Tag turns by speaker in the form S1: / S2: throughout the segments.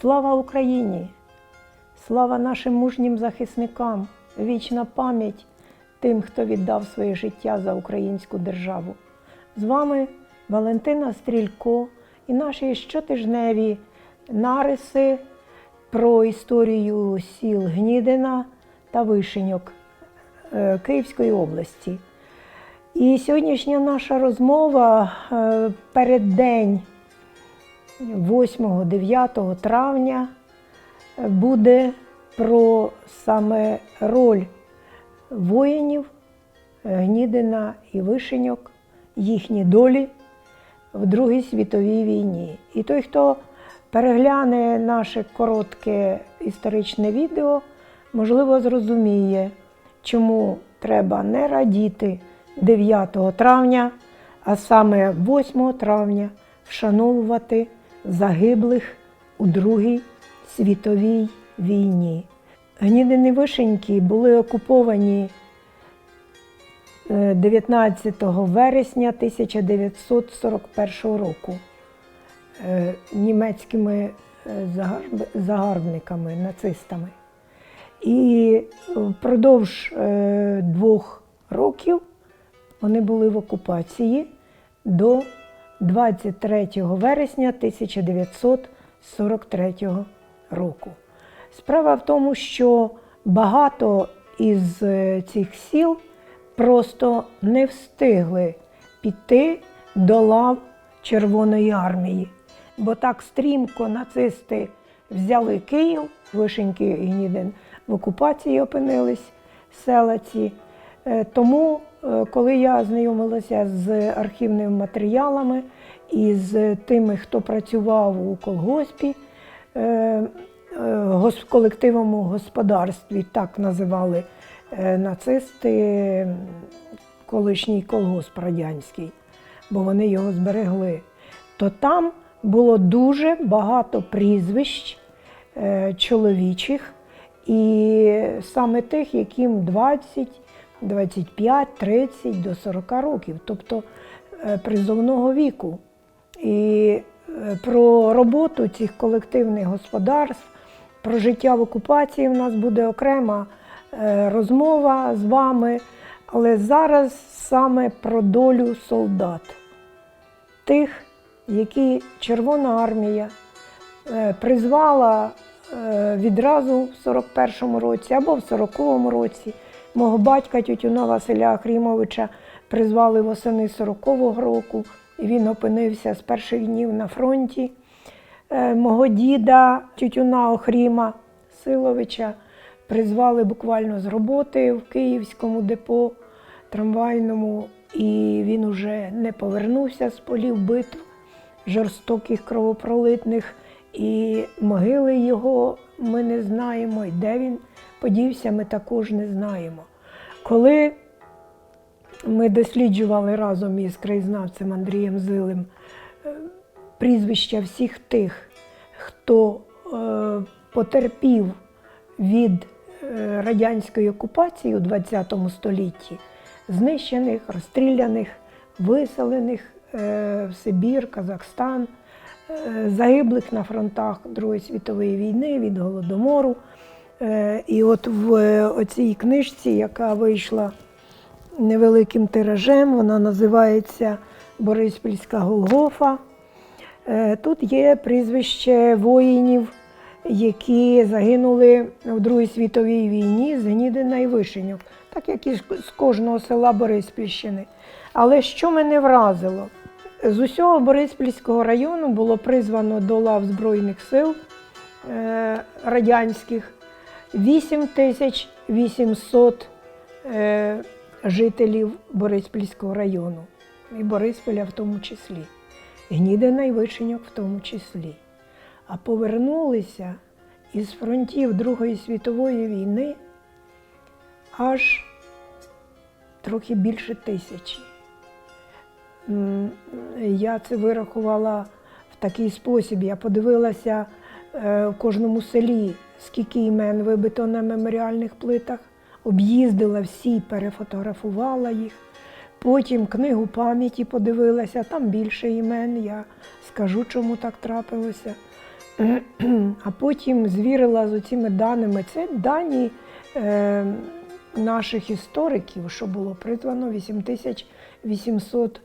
S1: Слава Україні! Слава нашим мужнім захисникам! Вічна пам'ять тим, хто віддав своє життя за українську державу. З вами Валентина Стрілько і наші щотижневі нариси про історію сіл Гнідина та Вишеньок е, Київської області. І сьогоднішня наша розмова е, переддень 8-9 травня буде про саме роль воїнів е, Гнідина і Вишеньок, їхні долі в Другій світовій війні. І той, хто перегляне наше коротке історичне відео, можливо, зрозуміє, чому треба не радіти 9 травня, а саме 8 травня вшановувати загиблих у Другій світовій війні. Гнідини Вишеньки були окуповані е, 19 вересня 1941 року е, німецькими е, загарбниками, нацистами. І впродовж е, двох років вони були в окупації до 23 вересня 1943 року. Справа в тому, що багато із е, цих сіл просто не встигли піти до лав Червоної армії, бо так стрімко нацисти взяли Київ, Вишеньки і Гнідин в окупації опинились села ці. Е, Тому, е, коли я знайомилася з архівними матеріалами і з тими, хто працював у колгоспі, е, колективному господарстві, так називали нацисти колишній колгосп радянський, бо вони його зберегли, то там було дуже багато прізвищ чоловічих, і саме тих, яким 20, 25, 30 до 40 років, тобто е, призовного віку. І е, про роботу цих колективних господарств, про життя в окупації в нас буде окрема е, розмова з вами, але зараз саме про долю солдат, тих, які Червона армія призвала відразу в 41-му році або в 40-му році. Мого батька Тютюна Василя Ахрімовича призвали восени 40-го року, і він опинився з перших днів на фронті. Е, Мого діда Тютюна Охріма Силовича призвали буквально з роботи в Київському депо трамвайному, і він уже не повернувся з полів битв жорстоких кровопролитних, і могили його ми не знаємо, і де він подівся, ми також не знаємо. Коли ми досліджували разом із краєзнавцем Андрієм Зилим е, прізвища всіх тих, хто е, потерпів від е, радянської окупації у ХХ столітті, знищених, розстріляних, виселених в Сибір, Казахстан, загиблих на фронтах Другої світової війни від Голодомору. Е, І от в е, оцій книжці, яка вийшла невеликим тиражем, вона називається Бориспільська Голгофа. Е, Тут є прізвище воїнів, які загинули в Другій світовій війні з Гнідина і Вишеньок, так як і з кожного села Бориспільщини. Але що мене вразило? З усього Бориспільського району було призвано до лав Збройних сил е, радянських 8800 е, жителів Бориспільського району, і Бориспіля в тому числі, Гнідина і Вишеньок в тому числі. А повернулися із фронтів Другої світової війни аж трохи більше тисячі. Я це вирахувала в такий спосіб. Я подивилася е, в кожному селі, скільки імен вибито на меморіальних плитах, об'їздила всі, перефотографувала їх. Потім книгу пам'яті подивилася, там більше імен, я скажу, чому так трапилося. а потім звірила з цими даними. Це дані е, наших істориків, що було призвано 8800 е,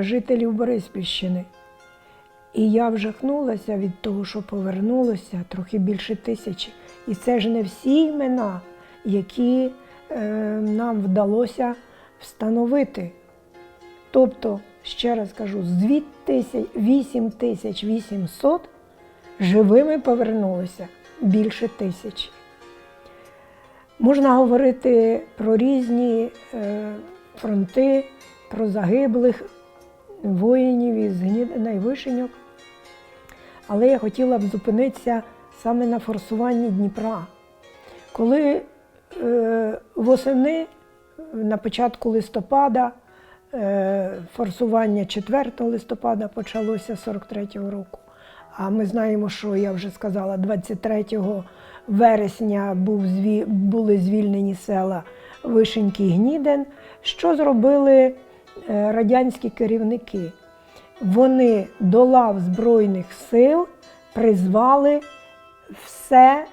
S1: жителів Бориспільщини. І я вжахнулася від того, що повернулося трохи більше тисячі. І це ж не всі імена, які е, нам вдалося встановити. Тобто, ще раз кажу, з 8800 живими повернулося більше тисячі. Можна говорити про різні е, фронти, про загиблих воїнів із Гнідина Вишеньок. Але я хотіла б зупинитися саме на форсуванні Дніпра. Коли е, восени, на початку листопада, е, форсування 4 листопада почалося 43-го року. А ми знаємо, що я вже сказала, 23 вересня був були звільнені села Вишеньки і Гніден. Що зробили радянські керівники? Вони до лав Збройних сил призвали все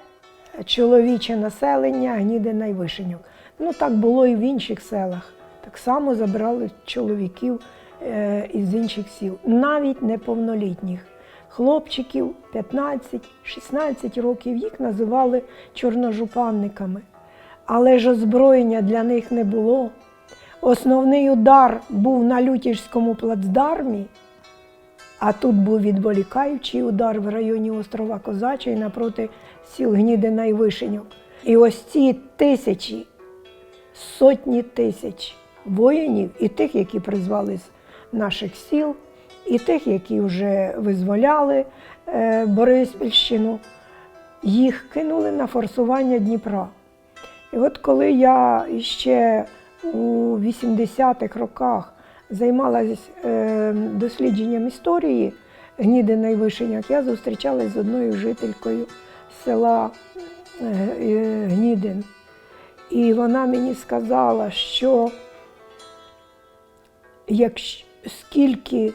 S1: чоловіче населення Гнідина і Вишеньок. Ну так було і в інших селах. Так само забрали чоловіків е, із інших сіл, навіть неповнолітніх. Хлопчиків 15-16 років їх називали чорножупанниками. Але ж озброєння для них не було. Основний удар був на Лютівському плацдармі, а тут був відволікаючий удар в районі острова Козачий напроти сіл Гнідина і Вишеньок. І ось ці тисячі, сотні тисяч воїнів, і тих, які призвали з наших сіл, і тих, які вже визволяли е, Бориспільщину, їх кинули на форсування Дніпра. І от коли я ще у 80-х роках займалася е, дослідженням історії Гнідина і Вишеняк, я зустрічалася з одною жителькою села е, е, Гнідин. І вона мені сказала, що якщо, скільки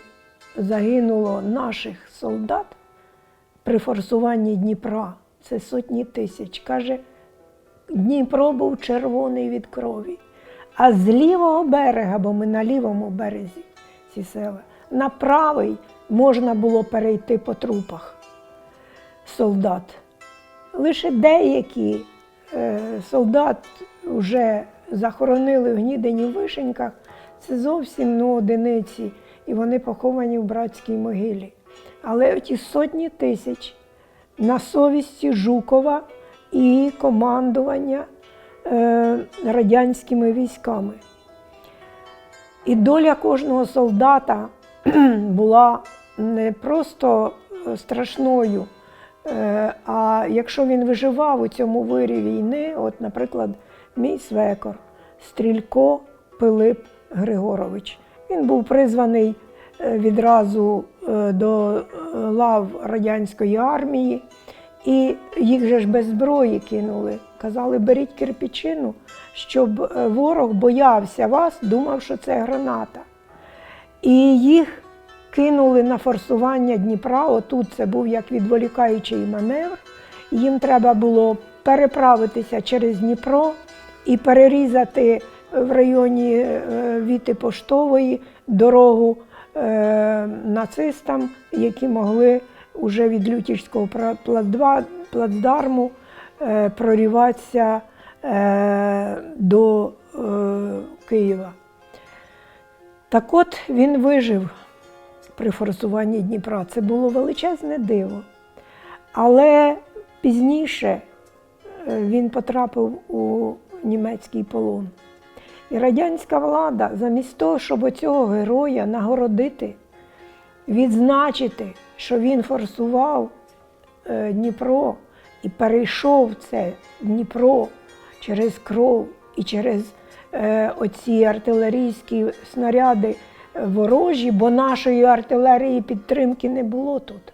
S1: загинуло наших солдат при форсуванні Дніпра, це сотні тисяч. Каже, Дніпро був червоний від крові. А з лівого берега, бо ми на лівому березі ці села, на правий можна було перейти по трупах солдат. Лише деякі е, солдат вже захоронили в Гнідині в Вишеньках, це зовсім ну, одиниці, і вони поховані в братській могилі. Але ті сотні тисяч на совісті Жукова і командування радянськими військами. І доля кожного солдата була не просто страшною, е, а якщо він виживав у цьому вирі війни, от, наприклад, мій свекор Стрілько Пилип Григорович. Він був призваний е, відразу е, до е, лав радянської армії, і їх же ж без зброї кинули. Казали, беріть кирпичину, щоб е, ворог боявся вас, думав, що це граната. І їх кинули на форсування Дніпра. Отут це був як відволікаючий маневр. Їм треба було переправитися через Дніпро і перерізати в районі е, Віти Поштової дорогу е, нацистам, які могли уже від Лютівського плацдарму е, проріватися е, до е, Києва. Так от він вижив при форсуванні Дніпра. Це було величезне диво. Але пізніше е, він потрапив у німецький полон. І радянська влада, замість того, щоб оцього героя нагородити, відзначити, що він форсував е, Дніпро і перейшов це Дніпро через кров і через е, оці артилерійські снаряди ворожі, бо нашої артилерії підтримки не було тут.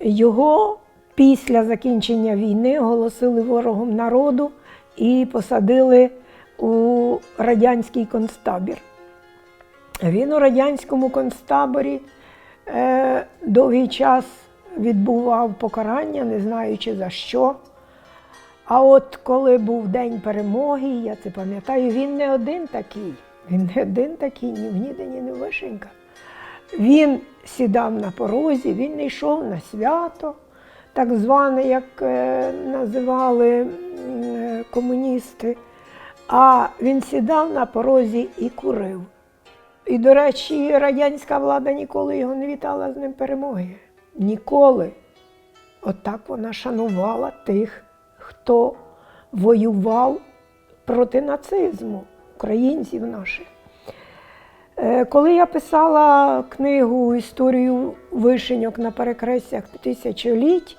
S1: Його після закінчення війни оголосили ворогом народу і посадили у радянський концтабір. Він у радянському концтаборі е, довгий час відбував покарання, не знаючи за що. А от коли був День перемоги, я це пам'ятаю, він не один такий. Він не один такий, ні в Гнідині, ні в Вишенька. Він сідав на порозі, він не йшов на свято, так зване, як е, називали е, комуністи. А він сідав на порозі і курив. І, до речі, радянська влада ніколи його не вітала з ним перемоги. Ніколи. Отак вона шанувала тих, хто воював проти нацизму, українців наших. Е, Коли я писала книгу Історію вишеньок на перекрестях тисячоліть,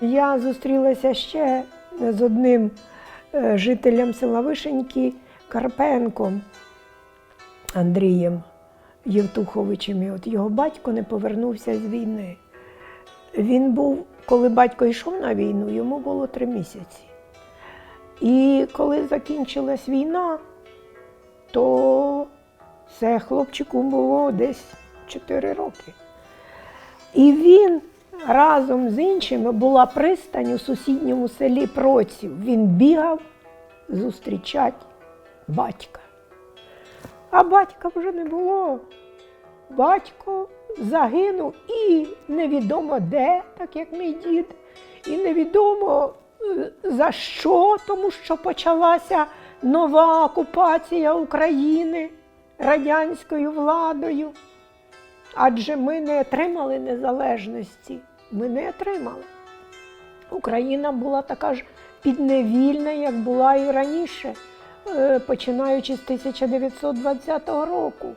S1: я зустрілася ще з одним е, жителем села Вишеньки Карпенком Андрієм Євтуховичем. І от його батько не повернувся з війни. Він був, коли батько йшов на війну, йому було три місяці. І коли закінчилась війна, то це хлопчику було десь 4 роки. І він разом з іншими була пристань у сусідньому селі Проців. Він бігав зустрічати батька. А батька вже не було. Батько загинув і невідомо де, так як мій дід, і невідомо е, за що, тому що почалася нова окупація України радянською владою. Адже ми не отримали незалежності. Ми не отримали. Україна була така ж підневільна, як була і раніше, е, починаючи з 1920 року.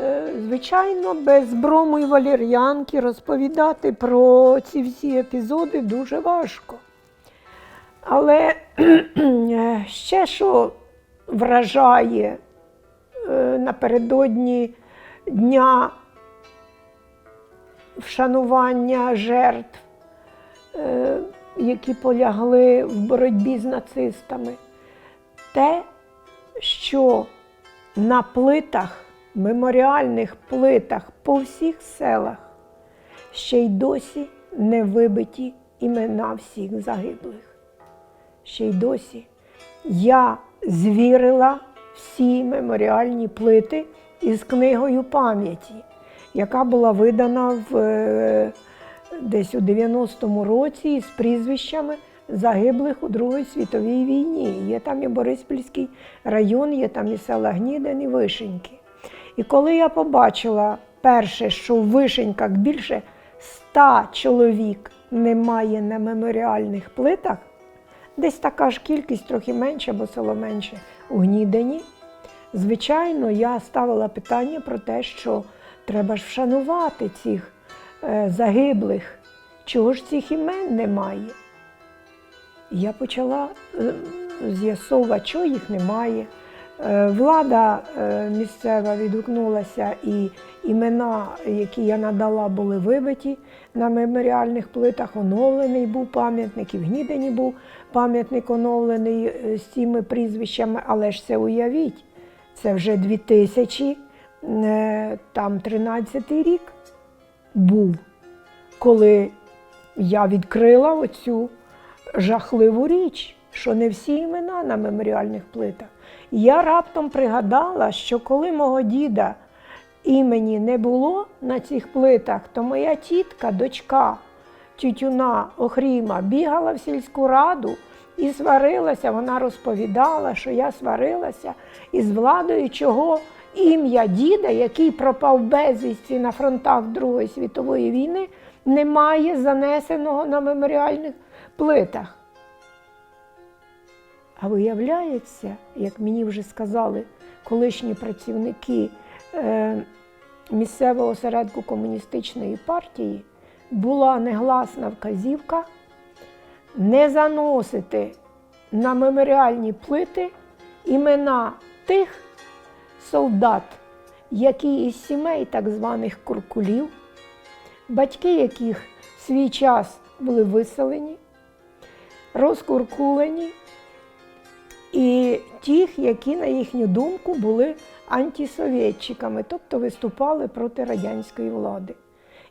S1: Е, Звичайно, без брому і валір'янки розповідати про ці всі епізоди дуже важко. Але е, ще що вражає е, напередодні дня вшанування жертв, які полягли в боротьбі з нацистами, те, що на плитах, меморіальних плитах по всіх селах ще й досі не вибиті імена всіх загиблих. Ще й досі я звірила всі меморіальні плити із книгою пам'яті, яка була видана в, е, десь у 90-му році з прізвищами загиблих у Другій світовій війні. Є там і Бориспільський район, є там і села Гнідин, і Вишеньки. І коли я побачила перше, що в Вишеньках більше ста чоловік немає на меморіальних плитах, десь така ж кількість, трохи менше, бо село менше у Гнідині. Звичайно, я ставила питання про те, що треба ж вшанувати цих е, загиблих. Чого ж цих імен немає? Я почала е, з'ясовувати, чого їх немає. Е, Влада е, місцева відгукнулася, і імена, які я надала, були вибиті на меморіальних плитах. Оновлений був пам'ятник, і в Гнідині був пам'ятник оновлений е, з цими прізвищами, але ж це уявіть, це вже 2000, е, там 13 рік був, коли я відкрила оцю жахливу річ, що не всі імена на меморіальних плитах. Я раптом пригадала, що коли мого діда імені не було на цих плитах, то моя тітка, дочка тютюна Охріма, бігала в сільську раду і сварилася. Вона розповідала, що я сварилася із владою, чого ім'я діда, який пропав безвісті на фронтах Другої світової війни, немає занесеного на меморіальних плитах. А виявляється, як мені вже сказали колишні працівники е, місцевого осередку комуністичної партії, була негласна вказівка не заносити на меморіальні плити імена тих солдат, які із сімей так званих куркулів, батьки яких в свій час були виселені, розкуркулені і тих, які, на їхню думку, були антисовєтчиками, тобто виступали проти радянської влади.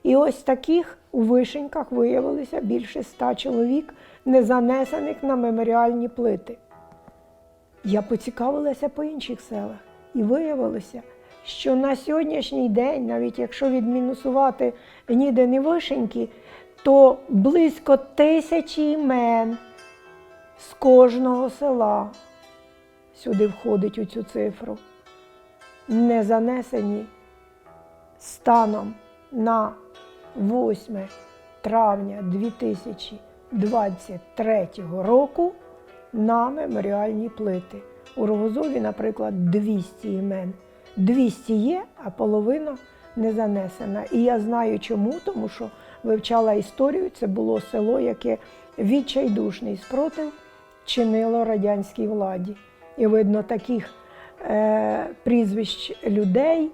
S1: І ось таких у вишеньках виявилося більше ста чоловік, не занесених на меморіальні плити. Я поцікавилася по інших селах, і виявилося, що на сьогоднішній день, навіть якщо відмінусувати ніде не вишеньки, то близько тисячі імен з кожного села сюди входить у цю цифру. Не занесені станом на 8 травня 2023 року на меморіальні плити. У Рогозові, наприклад, 200 імен. 200 є, а половина не занесена. І я знаю чому, тому що вивчала історію. Це було село, яке відчайдушний спротив чинило радянській владі. І видно, таких е, прізвищ людей,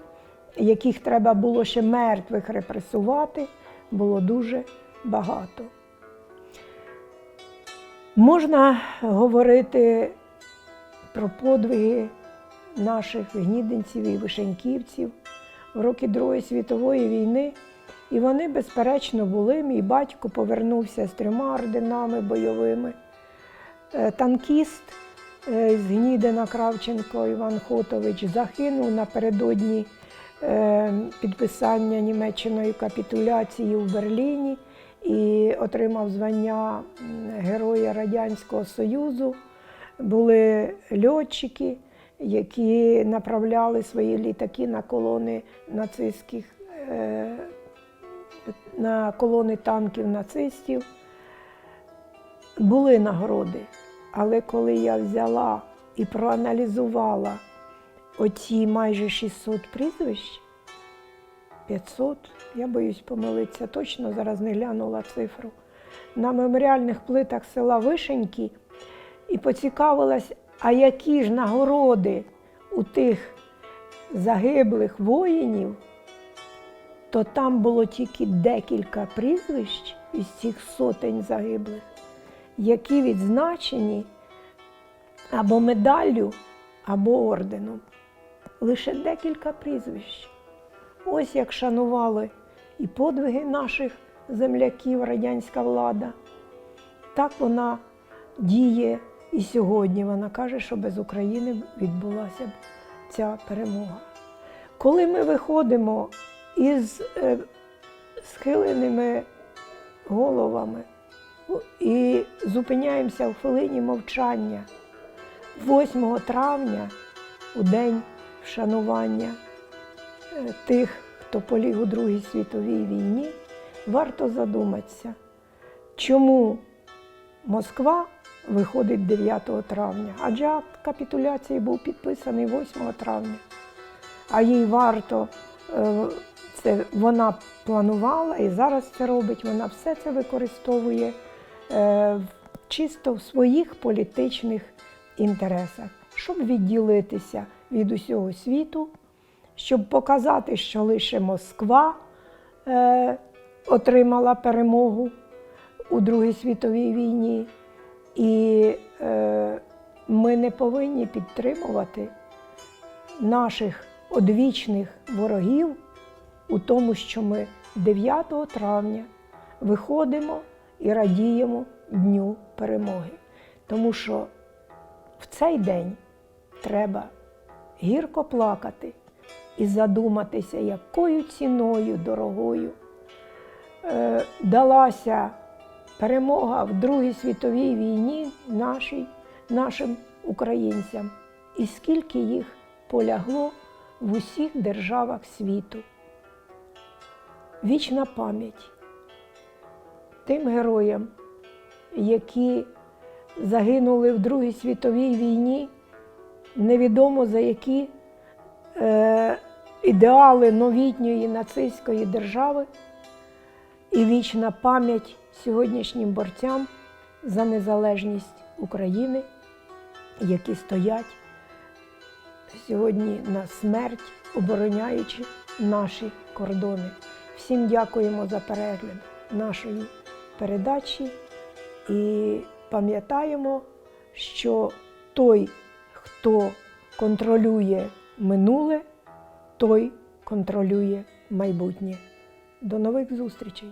S1: яких треба було ще мертвих репресувати, було дуже багато. Можна говорити про подвиги наших гнідинців і вишеньківців в роки Другої світової війни. І вони, безперечно, були. Мій батько повернувся з трьома орденами бойовими. Е, Танкіст з Гнідина Кравченко Іван Хотович загинув напередодні е, підписання Німеччиною капітуляції в Берліні і отримав звання Героя Радянського Союзу. Були льотчики, які направляли свої літаки на колони нацистських, е, на колони танків нацистів. Були нагороди, але коли я взяла і проаналізувала оці майже 600 прізвищ, 500, я боюсь помилитися, точно зараз не глянула цифру, на меморіальних плитах села Вишеньки і поцікавилась, а які ж нагороди у тих загиблих воїнів, то там було тільки декілька прізвищ із цих сотень загиблих, які відзначені або медаллю, або орденом. Лише декілька прізвищ. Ось як шанували і подвиги наших земляків радянська влада. Так вона діє і сьогодні. Вона каже, що без України відбулася б ця перемога. Коли ми виходимо із е, схиленими головами і зупиняємося в хвилині мовчання. 8 травня, у день вшанування е, тих, хто поліг у Другій світовій війні, варто задуматися, чому Москва виходить 9 травня, адже акт капітуляції був підписаний 8 травня, а їй варто, е, це вона планувала і зараз це робить, вона все це використовує чисто в своїх політичних інтересах, щоб відділитися від усього світу, щоб показати, що лише Москва е, отримала перемогу у Другій світовій війні. І е, ми не повинні підтримувати наших одвічних ворогів у тому, що ми 9 травня виходимо і радіємо Дню перемоги. Тому що в цей день треба гірко плакати і задуматися, якою ціною дорогою е, далася перемога в Другій світовій війні нашій, нашим українцям, і скільки їх полягло в усіх державах світу. Вічна пам'ять тим героям, які загинули в Другій світовій війні, невідомо за які е, ідеали новітньої нацистської держави і вічна пам'ять сьогоднішнім борцям за незалежність України, які стоять сьогодні на смерть, обороняючи наші кордони. Всім дякуємо за перегляд нашої передачі і пам'ятаємо, що той, хто контролює минуле, той контролює майбутнє. До нових зустрічей!